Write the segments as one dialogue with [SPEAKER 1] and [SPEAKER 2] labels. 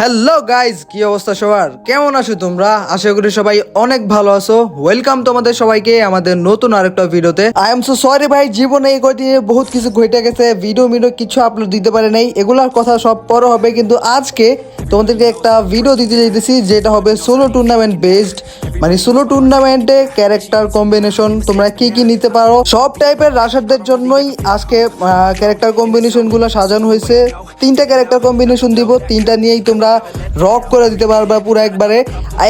[SPEAKER 1] Hello guys কি অবস্থা সবার? কেমন আছো তোমরা? আশা করি সবাই অনেক ভালো আছো। ওয়েলকাম তোমাদের সবাইকে আমাদের নতুন আরেকটা ভিডিওতে। আই এম সো সরি ভাই, জীবনে এই কদিনে বহুত কিছু ঘটে গেছে। ভিডিও মিডিও কিছু আপলোড দিতে পারে নাই। এগুলার কথা সব পরে হবে, কিন্তু আজকে তোমাদেরকে একটা ভিডিও দিতে চাইতেছি যেটা হবে সোলো টুর্নামেন্ট বেসড মানে সোলো টুর্নামেন্টে ক্যারেক্টার কম্বিনেশন তোমরা কি কি নিতে পারো? সব টাইপের রাশারদের জন্যই আজকে ক্যারেক্টার কম্বিনেশনগুলো সাজানো হয়েছে। তিনটা ক্যারেক্টার কম্বিনেশন দিব, তিনটা নিয়েই তোমরা রক করে দিতে পারবা পুরো একবারে।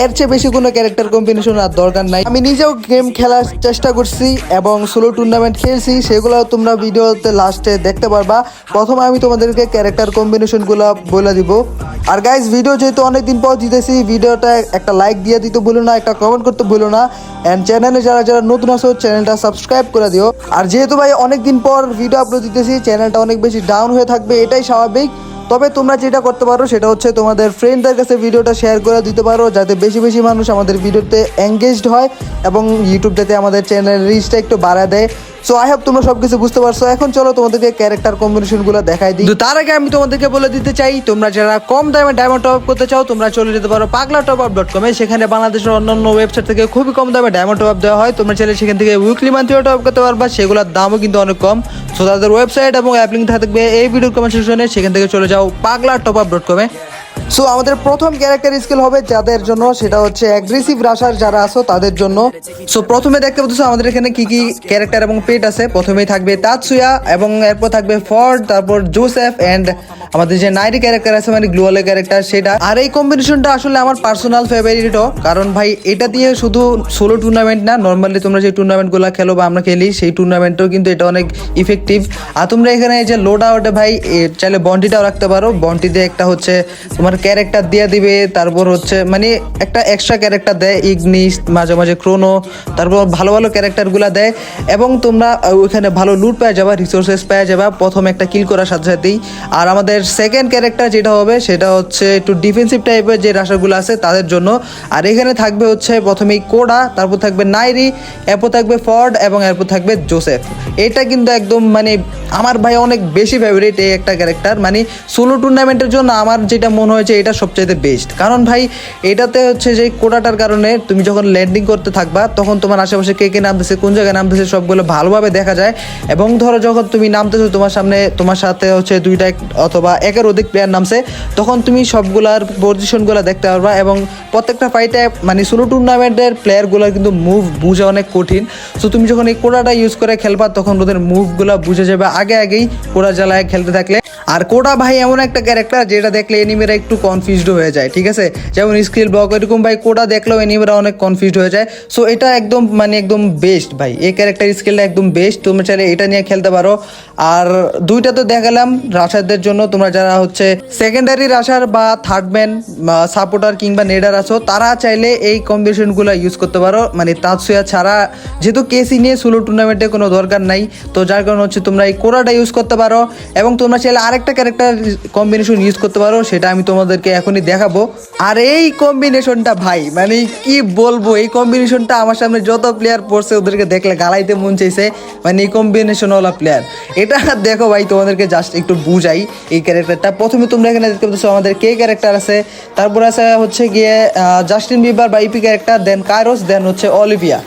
[SPEAKER 1] এর চেয়ে বেশি কোনো ক্যারেক্টার কম্বিনেশন আর দরকার নাই। আমি নিজেও গেম খেলার চেষ্টা করছি এবং সোলো টুর্নামেন্ট খেলছি সেগুলো তোমরা ভিডিওতে লাস্টে দেখতে পারবা। প্রথমে আমি তোমাদেরকে ক্যারেক্টার কম্বিনেশনগুলো বলে দিব। আর গাইজ ভিডিও যেহেতু অনেকদিন পর দিতেছি ভিডিওটা একটা লাইক দিয়ে দিতে ভুলো না, একটা কমেন্ট করতে ভুলো না। অ্যান্ড চ্যানেলে যারা যারা নতুন আছো চ্যানেলটা সাবস্ক্রাইব করে দিও। আর যেহেতু ভাই অনেকদিন পর ভিডিও আপলোড দিতেছি চ্যানেলটা অনেক বেশি ডাউন হয়ে থাকবে, এটাই স্বাভাবিক। তবে তোমরা যেটা করতে পারো, সেটা হচ্ছে তোমাদের ফ্রেন্ডদের কাছে ভিডিওটা শেয়ার করে দিতে পারো, যাতে বেশি বেশি মানুষ আমাদের ভিডিওতে এঙ্গেজড হয় এবং ইউটিউব যাতে আমাদের চ্যানেলের রিচটা একটু বাড়া দেয়। সো আই হোপ তোমরা সবকিছু বুঝতে পারছ। এখন চলো তোমাদেরকে ক্যারেক্টার কম্বিনেশনগুলো দেখাই দিই। তার আগে আমি তোমাদেরকে বলে দিতে চাই, তোমরা যারা কম দামে ডায়মন্ড টপ করতে চাও, তোমরা চলে যেতে পারো পাগলা টপ আপ ডট কমে সেখানে বাংলাদেশের অন্যান্য ওয়েবসাইট থেকে খুবই কম দামে ডায়মন্ড টপ আপ দেওয়া হয়। তোমরা চাইলে সেখান থেকে উইকলি মান্থলিও টপ আপ করতে পারবা। সেগুলোর দামও কিন্তু অনেক কম। সো তাদের ওয়েবসাইট এবং অ্যাপ লিঙ্ক থাকবে এই ভিডিওর কমেন্ট সেকশনে সেখান থেকে চলে যাও পাগলা টপ আপ ডট কমে সো আমাদের প্রথম ক্যারেক্টার স্কিল হবে যাদের জন্য সেটা হচ্ছে অ্যাগ্রেসিভ রাশার যারা আছো, তাদের জন্য। সো প্রথমে দেখতে পাচ্ছ আমাদের এখানে কি কি ক্যারেক্টার এবং পেট আছে। প্রথমেই থাকবে তাৎসুয়া এবং এরপর থাকবে ফর্ড, তারপর জোসেফ এন্ড আমাদের যে নাইরি ক্যারেক্টার আছে মানে গ্লোয়ালের ক্যারেক্টার সেটা। আর এই কম্বিনেশনটা আসলে আমার পার্সোনাল ফেভারিটও কারণ ভাই, এটা দিয়ে শুধু সোলো টুর্নামেন্ট না নর্মালি তোমরা যে টুর্নামেন্টগুলো খেলো বা আমরা খেলি, সেই টুর্নামেন্টেও কিন্তু এটা অনেক ইফেক্টিভ আর তোমরা এখানে যে লোড আউটে ভাই চাইলে বন্টিটাও রাখতে পারো। বন্টি দিয়ে একটা হচ্ছে তোমার ক্যারেক্টার দিয়ে দিবে, তারপর হচ্ছে মানে একটা এক্সট্রা ক্যারেক্টার দেয় ইগনিস মাঝে মাঝে ক্রোনো তারপর ভালো ভালো ক্যারেক্টারগুলো দেয়, এবং তোমরা ওইখানে ভালো লুট পেয়ে যাবা রিসোর্সেস পেয়ে যাবা, প্রথম একটা কিল করার সাথে সাথেই। আর আমাদের সেকেন্ড ক্যারেক্টার যেটা হবে, সেটা হচ্ছে একটু ডিফেন্সিভ টাইপের যে রাশাগুলো আছে, তাদের জন্য। আর এখানে থাকবে হচ্ছে প্রথমেই কোডা তারপর থাকবে নাইরি এরপর থাকবে ফর্ড এবং এরপর থাকবে জোসেফ এটা কিন্তু একদম মানে আমার ভাই অনেক বেশি ফেভারিট এই একটা ক্যারেক্টার মানে সোলো টুর্নামেন্টের জন্য আমার যেটা মনে হয়েছে এটা সবচাইতে বেস্ট কারণ ভাই, এটাতে হচ্ছে যে কোটাটার কারণে তুমি যখন ল্যান্ডিং করতে থাকবা, তখন তোমার আশেপাশে কে কে নামতেছে, কোন জায়গায় নামতেছে, সবগুলো ভালোভাবে দেখা যায়। এবং ধরো যখন তুমি নামতেছো তোমার সামনে, তোমার সাথে হচ্ছে দুইটা অথবা একের অধিক প্লেয়ার নামছে, তখন তুমি সবগুলার পজিশনগুলো দেখতে পারবা এবং প্রত্যেকটা ফাইটে মানে সোলো টুর্নামেন্টের প্লেয়ারগুলোর কিন্তু মুভ বুঝা অনেক কঠিন। সো তুমি যখন এই কোটাটা ইউজ করে খেলবা, তখন ওদের মুভগুলো বুঝে যাবে। আগে আগেই কোডা জ্বালায় খেলতে থাকলে। আর কোটা ভাই এমন একটা ক্যারেক্টার যেটা দেখলে এনিমেরা একটু কনফিউজড হয়ে যায়, ঠিক আছে? যেমন স্কিল ব্লক এরকম ভাই কোডা দেখলেও এনিমেরা অনেক কনফিউজড হয়ে যায়। সো এটা একদম মানে একদম বেস্ট ভাই। এই ক্যারেক্টার স্কিলটা একদম বেস্ট তোমরা চাইলে এটা নিয়ে খেলতে পারো। আর দুইটা তো দেখালাম রাশারদের জন্য। তোমরা যারা হচ্ছে সেকেন্ডারি রাশার বা থার্ড ম্যান সাপোর্টার কিংবা নেডার আছো, তারা চাইলে এই কম্বিনেশনগুলো ইউজ করতে পারো। মানে তাৎসুয়া ছাড়া যেহেতু কেসি নিয়ে সোলো টুর্নামেন্টে কোনো দরকার নাই। তো যার কারণে হচ্ছে তোমরা এই কোরাটা ইউজ করতে পারো। এবং তোমরা চাইলে আরেকটা ক্যারেক্টার কম্বিনেশন ইউজ করতে পারো, সেটা আমি তোমাদেরকে এখনই দেখাবো। আর এই কম্বিনেশনটা ভাই মানে কি বলব, এই কম্বিনেশনটা আমার সামনে যত প্লেয়ার পড়ছে ওদেরকে দেখলে গালাইতে মন চাইছে মানে এই কম্বিনেশনওয়ালা প্লেয়ার এটা দেখো ভাই, তোমাদেরকে জাস্ট একটু বুঝাই এই ক্যারেক্টারটা প্রথমে তোমরা এখানে দেখতে পাচ্ছ আমাদের কে ক্যারেক্টার আছে, তারপর আছে হচ্ছে গিয়ে জাস্টিন বিবার বা EP character then Kairos then হচ্ছে অলিভিয়া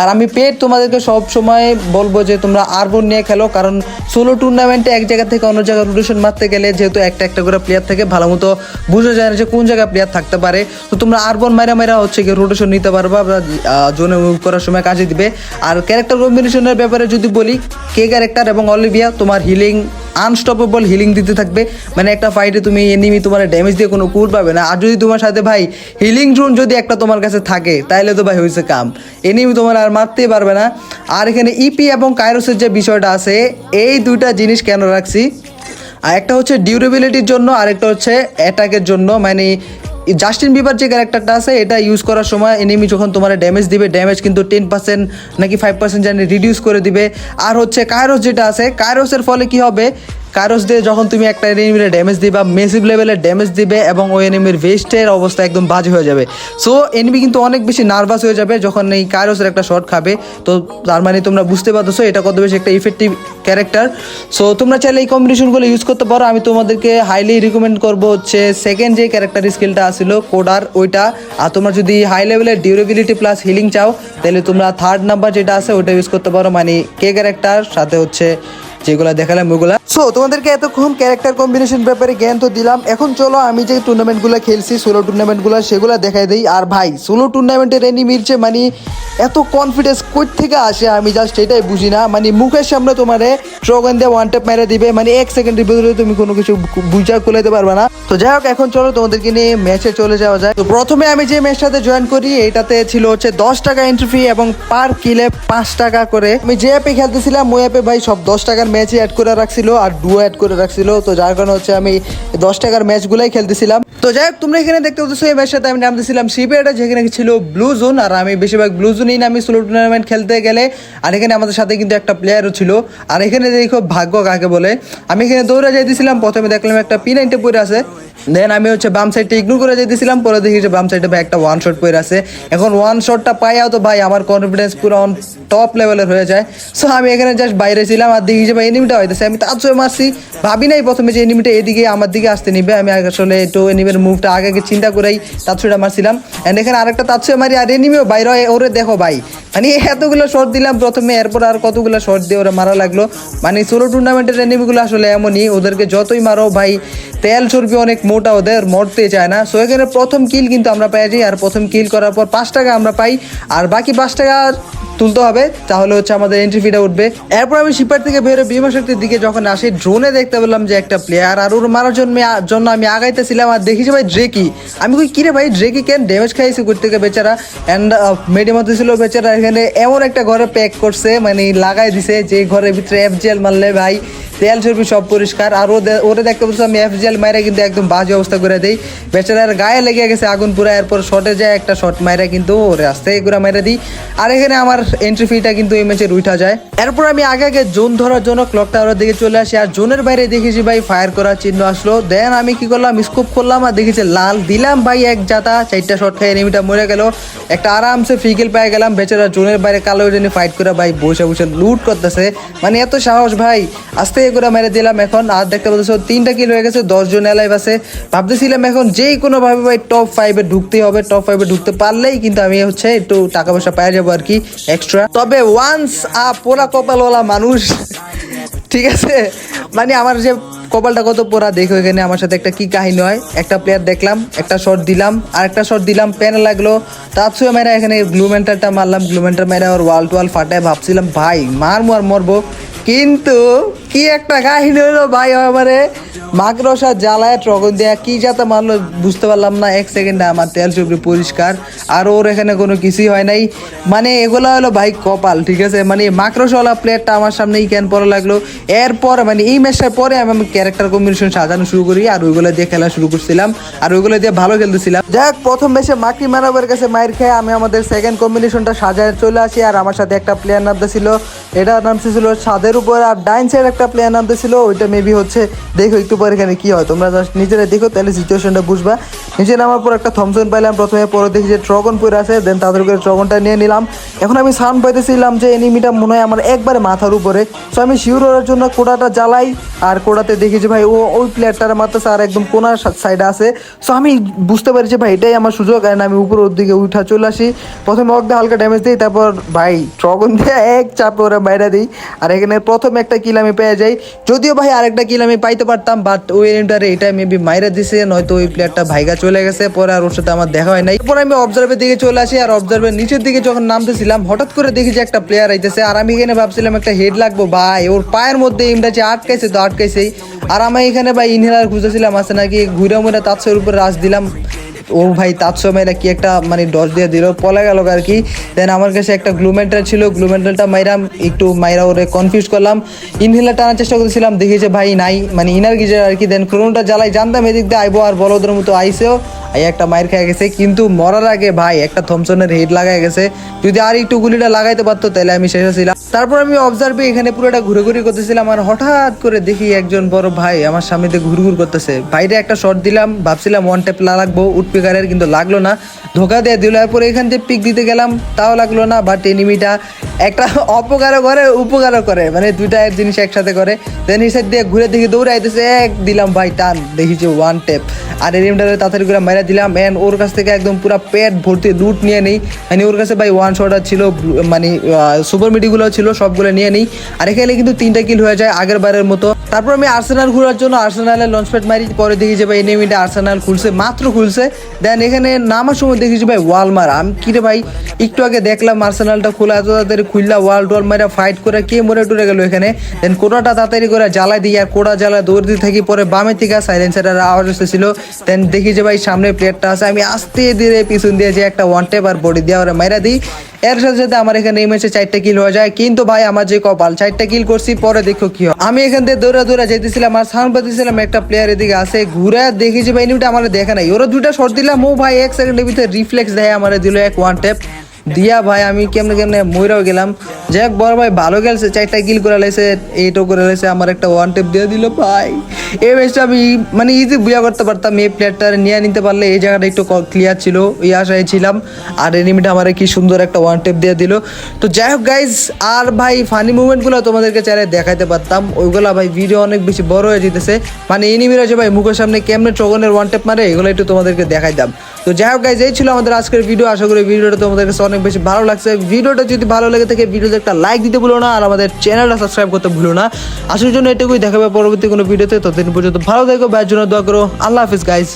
[SPEAKER 1] আর আমি পেট তোমাদেরকে সব সময় বলব যে তোমরা আরবন নিয়ে খেলো, কারণ সোলো টুর্নামেন্টে এক জায়গা থেকে অন্য জায়গায় রোটেশন মারতে গেলে যেহেতু একটা একটা করে প্লেয়ার থেকে ভালো মতো বুঝে যায় না যে কোন জায়গায় প্লেয়ার থাকতে পারে। তো তোমরা আরবন মাইরা মাইরা হচ্ছে গিয়ে রোটেশন নিতে পারবা জোনে মুভ করার সময় কাজে দিবে। আর ক্যারেক্টার কম্বিনেশনের ব্যাপারে যদি বলি, কে ক্যারেক্টার এবং অলিভিয়া, তোমার হিলিং আনস্টপেবল হিলিং দিতে থাকবে। মানে একটা ফাইটে তুমি এনিমি তোমার ড্যামেজ দিয়ে কোনো কুর পাবে না। আর যদি তোমার সাথে ভাই হিলিং জোন যদি একটা তোমার কাছে থাকে তাহলে তো ভাই হয়েছে কাম এনিমি তোমার আর মারতেই পারবে না। আর এখানে ইপি এবং কাইরোসের যে বিষয়টা আছে, এই দুইটা জিনিস কেন রাখছি? আর একটা হচ্ছে ডিউরেবিলিটির জন্য, আর একটা হচ্ছে অ্যাটাকের জন্য। মানে জাস্টিন বিবার যে ক্যারেক্টারটা আছে, এটা ইউজ করার সময় এনিমি যখন তোমার ড্যামেজ দিবে ড্যামেজ কিন্তু টেন পার্সেন্ট নাকি ফাইভ পার্সেন্ট জানি রিডিউস করে দিবে। আর হচ্ছে কায়রোস যেটা আছে কায়রোসের ফলে কি হবে? কারোস দিয়ে যখন তুমি একটা এনিমির ড্যামেজ দিবা মেসিভ লেভেলের ড্যামেজ দিবে এবং ওই এনিমির ভেস্টের অবস্থা একদম বাজে হয়ে যাবে। সো এনিমি কিন্তু অনেক বেশি নার্ভাস হয়ে যাবে যখন এই কারোসের একটা শট খাবে। তো তার মানে তোমরা বুঝতে পারতেছো, এটা কত বেশি একটা ইফেক্টিভ ক্যারেক্টার সো তোমরা চাইলে এই কম্বিনেশনগুলো ইউজ করতে পারো। আমি তোমাদেরকে হাইলি রিকমেন্ড করব হচ্ছে সেকেন্ড যে ক্যারেক্টার স্কিলটা আসছিল কোডার, ওইটা। আর তোমরা যদি হাই লেভেলের ডিউরেবিলিটি প্লাস হিলিং চাও, তাহলে তোমরা থার্ড নাম্বার যেটা আছে, ওইটা ইউজ করতে পারো। মানে কে ক্যারেক্টার সাথে হচ্ছে যেগুলো দেখালাম, ওগুলা। সো তোমাদেরকে এতক্ষণ ক্যারেক্টার কম্বিনেশন ব্যাপারে জ্ঞান তো দিলাম। এখন চলো, আমি যে টুর্নামেন্ট টুর্নামেন্টগুলো খেলছি সোলো টুর্নামেন্ট টুর্নামেন্টগুলো সেগুলো দেখাই দিই। আর ভাই সোলো টুর্নামেন্টের এনি মিলছে মানে এত কনফিডেন্স কই থেকে আসে আমি জাস্ট এটাই বুঝি না। মানে মুখের সামনে তোমার ট্রগন দিয়ে ওয়ান ট্যাপ মেরে দিবে। মানে এক সেকেন্ডের ভিতরে তুমি কোনো কিছু বুঝা খুলাইতে পারবে না। তো যাই হোক, এখন চলো, তোমাদেরকে নিয়ে ম্যাচে চলে যাওয়া যায় তো প্রথমে আমি যে ম্যাচটাতে জয়েন করি, এটাতে ছিল হচ্ছে দশ টাকা এন্ট্রি ফি এবং পার কিলে পাঁচ টাকা করে। আমি যে অ্যাপে খেলতেছিলাম, ওই অ্যাপে ভাই সব দশ টাকার ম্যাচই অ্যাড করে রাখছিল আর ডুও অ্যাড করে রাখছিল। তো যার কারণে হচ্ছে আমি দশ টাকার ম্যাচগুলাই খেলতেছিলাম। তো যাই হোক, তোমরা এখানে দেখতে পাচ্ছ, এই ম্যাচটাতে আমি নাম নামতেছিলাম শিপেটা যেখানে ছিল ব্লু জোন আর আমি বেশিরভাগ ব্লু জোনেই নামি সোলো টুর্নামেন্ট খেলতে গেলে। আর এখানে আমাদের সাথে কিন্তু একটা প্লেয়ারও ছিল। আর এখানে দেখো ভাগ্য কাকে বলে। আমি এখানে দৌড়ে যাইতেছিলাম, প্রথমে দেখলাম একটা পি নাইনটে পড়ে আছে। দেন আমি হচ্ছে বাম সাইডটা ইগনোর করে যেতেছিলাম পরে দেখি যে বাম সাইডে ভাই একটা ওয়ান শট পড়ে আছে। এখন ওয়ান শটটা পাইয়াও তো ভাই আমার কনফিডেন্স পুরো অন টপ লেভেলের হয়ে যায়। সো আমি এখানে জাস্ট বাইরে ছিলাম আর দেখি যে ভাই এনিমিটা হইতেছে। আমি তার মারছি। ভাবি নাই প্রথমে যে এনিমিটা এদিকে আমার দিকে আসতে নিবে। আমি আসলে একটু এনিমের মুভটা আগে আগে চিন্তা করেই তাৎসুটা মারছিলাম। অ্যান্ড এখানে আরেকটা তাৎসুয়ে মারি আর এনিমিও বাইরে ওরে দেখো ভাই। মানে এতগুলো শট দিলাম প্রথমে, এরপর আর কতগুলো শট দিয়ে ওরা মারা লাগল। মানে সোলো টুর্নামেন্টের এনিমিগুলো আসলে এমনই, ওদেরকে যতই মারো ভাই, তেল চর্বি অনেক মোটা ওদের, মরতে চায় না। সো এখানে প্রথম কিল কিন্তু আমরা পাই যাই, আর প্রথম কিল করার পর পাঁচ টাকা আমরা পাই। আর বাকি পাঁচ টাকা তুলতে হবে, তাহলে হচ্ছে আমাদের এন্ট্রি ফিটা উঠবে। এরপর আমি শিপার থেকে বেরো বিমা শক্তির দিকে যখন আসি ড্রোনে দেখতে পেলাম যে একটা প্লেয়ার আর ওর মারার জন্য জন্য আমি আগাইতেছিলাম আর যে ভাই ড্রেকি আমি কই, কিরে ভাই ড্রেকি কেন ড্যামেজ খাইছে করতে থেকে বেচারা? অ্যান্ড মধ্যে ছিল বেচারা এখানে এমন একটা ঘরে প্যাক করছে মানে লাগাই দিছে যে ঘরের ভিতরে এফ জেল মারলে ভাই। তেল চর্বি সব পরিষ্কার। আর ওরে দেখতে পাচ্ছি, আমি এফ জেল মাইরা কিন্তু একদম বাজে অবস্থা করে দেই। বেচারার গায়ে লেগে গেছে আগুন পুরা, এরপর শটে যায় একটা শট মাইরা কিন্তু ওরে আস্তে করে মাইরা দিই। আর এখানে আমার এন্ট্রি ফিটা কিন্তু এই ম্যাচে উঠা যায়। এরপর আমি আগে আগে জোন ধরার জন্য ক্লক টাওয়ারের দিকে চলে আসি। আর জোনের বাইরে দেখেছি ভাই ফায়ার করার চিহ্ন আসলো। দেন আমি কি করলাম স্কোপ করলাম আর দেখেছি লাল। দিলাম ভাই এক জাতা, চারটা শট খাই এনিমিটা মরে গেল। একটা আরামসে ফ্রিকেল পেয়ে গেলাম। বেচারা জোনের বাইরে কালো জন্য ফাইট করে ভাই বসে বসে লুট করতেছে। মানে এত সাহস ভাই, আস্তে করে মেরে দিলাম এখন। আর দেখতে পাচ্ছ, তিনটা কিল হয়ে গেছে দশ জন এলাইভ আছে। ভাবতেছিলাম এখন যেই কোনো ভাবে ভাই টপ ফাইভে ঢুকতে হবে টপ ফাইভে ঢুকতে পারলেই কিন্তু আমি হচ্ছে একটু টাকা পয়সা পাওয়া যাব আর কি এক্সট্রা তবে ওয়ান্স আ পোড়া কপালওয়ালা মানুষ, ঠিক আছে? মানে আমার যে কপালটা কত পোড়া, দেখো এখানে আমার সাথে একটা কি কাহিনী হয়। একটা প্লেয়ার দেখলাম, একটা শট দিলাম, আর একটা শট দিলাম প্যানে লাগল। তার ছুঁয়ে মেরা এখানে গ্লুমেন্টারটা মারলাম গ্লুমেন্টার মেরা ওর ওয়াল টোয়াল ফাটায়, ভাবছিলাম, ভাই, মারমু আর মরবো। কিন্তু কি একটা কাহিনী হলো ভাই আমারে? মাকড়সা জ্বালায় ট্রগন দেয়া, কি যাতে মারলো বুঝতে পারলাম না, এক সেকেন্ডে আমার তেল চুপড়ি পরিষ্কার, আর ওর এখানে কোনো কিছুই হয় নাই। মানে এগুলো হলো ভাই কপাল, ঠিক আছে? মানে মাকড়সাওয়ালা প্লেয়ারটা আমার সামনেই ক্যান পড়া লাগল। এরপর মানে এই ম্যাচটার পরে আমি ক্যারেক্টার কম্বিনেশন সাজানো শুরু করি, আর ওইগুলো দিয়ে খেলা শুরু করছিলাম, আর ওইগুলো দিয়ে ভালো খেলতেছিলাম। যাক, প্রথম ম্যাচে মাকি মারাবের কাছে মায়ের খেয়ে আমি আমাদের সেকেন্ড কম্বিনেশনটা সাজায় চলে আসি, আর আমার সাথে একটা প্লেয়ার নামতে ছিল এটার নাম ছিল ছাদের উপর, আর ডাইন সাইড একটা প্লেয়ার নামতে ছিল ওইটা মেবি হচ্ছে, দেখো একটু পারো এখানে কি হয়? তোমরা জাস্ট নিজেরা দেখো তাহলে সিচুয়েশনটা বুঝবা। নিচে নামার পর একটা থমসন পাইলাম, প্রথমে পরে দেখি যে ট্রগন পরে আছে দেন তাদের করে ট্রগনটা নিয়ে নিলাম। এখন আমি সাউন্ড পাইতেছিলাম যে এনিমিটা মনে হয় আমার একবারে মাথার উপরে। সো আমি শিওর হওয়ার জন্য কোড়াটা জ্বালাই, আর কোড়াতে দেখি যে ভাই ও ওই প্লেয়ারটার মারতেছে, আর একদম কোনার সাইডে আছে। সো আমি বুঝতে পারি যে ভাই এটাই আমার সুযোগ আর আমি উপরের দিকে উঠা চলে আসি। প্রথমে অগ্দে হালকা ড্যামেজ দিই, তারপর ভাই ট্রগন দিয়ে এক চাপে ওরা বাইরে দিই। আর এখানে প্রথম একটা কিল আমি পেয়ে যাই। যদিও ভাই আরেকটা কিল আমি পাইতে পারতাম বাট ওই এনিমটারে এটা মেবি মাইরা দিছে, নয়তো ওই প্লেয়ারটা ভাইগা চলে গেছে, পরে আর ওর সাথে আমার দেখা হয় নাই। পরে আমি অবজার্ভের দিকে চলে আসি, আর অবজার্ভের নিচের দিকে যখন নামতেছিলাম, হঠাৎ করে দেখি যে একটা প্লেয়ার আইতেছে। আর আমি এখানে ভাবছিলাম একটা হেড লাগবো, ভাই, ওর পায়ের মধ্যে এমটা যে আটকাইছে তো আটকাইছেই। আর আমি এখানে ভাই ইনহেলার খুঁজেছিলাম আছে নাকি, ঘুরে মুড়ে তাৎসের উপরে রাস দিলাম। ও ভাই তার সময় কি একটা মানে ডস দিয়ে দিল, পলা গেল আর কি। দেন আমার কাছে একটা গ্লুমেন্টাল ছিল গ্লুমেন্টালটা মাইরাম একটু মাইরা ওরে কনফিউজ করলাম। ইনহেলার টানার চেষ্টা করতেছিলাম, দেখি যে ভাই নাই মানে ইনার গিজার আর কি। দেন ক্রোনটা জ্বালাই জানতাম, এদিক দিয়ে আইবো আর বলদের মতো আইসেও। এই একটা মায়ের খেয়ে গেছে, কিন্তু মরার আগে ভাই একটা থমসনের হেড লাগাই গেছে। যদি আর একটু গুলিটা লাগাইতে পারতো, তাহলে আমি শেষ ছিলাম তারপর আমি অবজার্ভে এখানে পুরোটা ঘুরে ঘুরে করতেছিলাম আর হঠাৎ করে দেখি একজন বড় ভাই আমার সামনে দিয়ে ঘুরঘুর করতেছে। বাইরে একটা শট দিলাম, ভাবছিলাম ওয়ান টেপ লাগবো উঠপিকারের কিন্তু লাগল না। ধোকা দিয়ে দিল এরপর এখান থেকে পিক দিতে গেলাম, তাও লাগল না বাট এনিমিটা একটা অপকারও করে, উপকারও করে। মানে দুইটা জিনিস একসাথে করে। দেন সাইড দিয়ে ঘুরে দেখি, দৌড়ে আইতেছে, এক, দিলাম, ভাই, টান। দেখি যে ওয়ান টেপ আর এনিমিটারে তাড়াতাড়ি করে মেরা দিলাম। এন্ড ওর কাছ থেকে একদম পুরো পেট ভর্তি লুট নিয়ে নেই। মানে ওর কাছে, ভাই ওয়ান শটার ছিল মানে সুপার মিডিগুলো ছিল, সবগুলো নিয়ে নেই। আর এখানে কিন্তু তিনটা কিল হয়ে যায় আগের বারের মতো। তারপর আমি আর্সেনাল ঘোরার জন্য আর্সেনালের লঞ্চ প্যাড মারি। পরে দেখি যে, ভাই এনিমিটা আর্সেনাল খুলছে, মাত্র খুলছে। দেন এখানে নামার সময় দেখি যে, ভাই ওয়াল মার। আমি কি রে, ভাই, একটু আগে দেখলাম আর্সেনালটা খোলা, এত তাড়াতাড়ি খুললা ওয়াল টোয়াল মারা ফাইট করে কে মরে টুরে গেল এখানে? দেন কোটাটা তাড়াতাড়ি করে জ্বালাই দিই আর কোটা জ্বালা দৌড় দিয়ে থাকি পরে বামে থেকে সাইলেন্সারের আওয়াজ এসেছিল। দেন দেখি যে ভাই সামনে প্লেয়ারটা আছে, আমি আস্তে ধীরে পিছন দিয়ে যে একটা ওয়ান টেপ আর বডি দিয়ে ওরা মাইরা দিই। এর সাথে সাথে আমার এখানে এই ম্যাচে চারটা কিল হয়ে যায়। কিন্তু ভাই আমার যে কপাল, চারটা কিল করছি, পরে দেখো কি হয়। আমি এখান থেকে দৌড়া দৌড়া যেতেছিলাম আর সাউন্ড পাচ্ছিলাম একটা প্লেয়ার এদিকে আছে, ঘুরে দেখি যে ভাই নিউটা আমার দেখা নাই। ওরা দুটা শট দিলাম, ও ভাই এক সেকেন্ডের ভিতরে রিফ্লেক্স দেয় আমার দিল এক ওয়ান টেপ দিয়া ভাই, আমি কেমনে কেমনে মইরাও গেলাম। যাই হোক বড় ভাই ভালো গেলছে চারটা কিল করে লাইছে এইটাও করে লাইছে, আমার একটা ওয়ান টেপ দিয়ে দিল ভাই। এই ম্যাচটা আমি মানে ইজি বুঝা করতে পারতাম, এই প্লেয়ারটা নিয়ে নিতে পারলে এই জায়গাটা একটু ক্লিয়ার ছিল, এই আশায় ছিলাম। আর এনিমিটা আমার কি সুন্দর একটা ওয়ান টেপ দিয়ে দিল। তো যাই হোক গাইজ আর ভাই ফানি মুভমেন্টগুলো তোমাদেরকে চাইলে দেখাইতে পারতাম। ওইগুলা ভাই ভিডিও অনেক বেশি বড় হয়ে যেতেছে। মানে এনিমিরা যে ভাই মুখের সামনে কেমনে ট্রগনের ওয়ান টেপ মারে, এগুলো একটু তোমাদেরকে দেখাইতাম। তো যাই হোক গাইজ এই ছিল আমাদের আজকের ভিডিও আশা করি ভিডিওটা তোমাদের কাছে অনেক বেশি ভালো লাগছে। ভিডিওটা যদি ভালো লাগে থাকে, ভিডিওতে একটা লাইক দিতে ভুলো না, আর আমাদের চ্যানেলটা সাবস্ক্রাইব করতে ভুলো না। আসার জন্য এটুকুই দেখাবে পরবর্তী কোনো ভিডিওতে। ততদিন পর্যন্ত ভালো থেকো, ভাইয়ের জন্য দোয়া করো। আল্লাহ হাফিজ গাইজ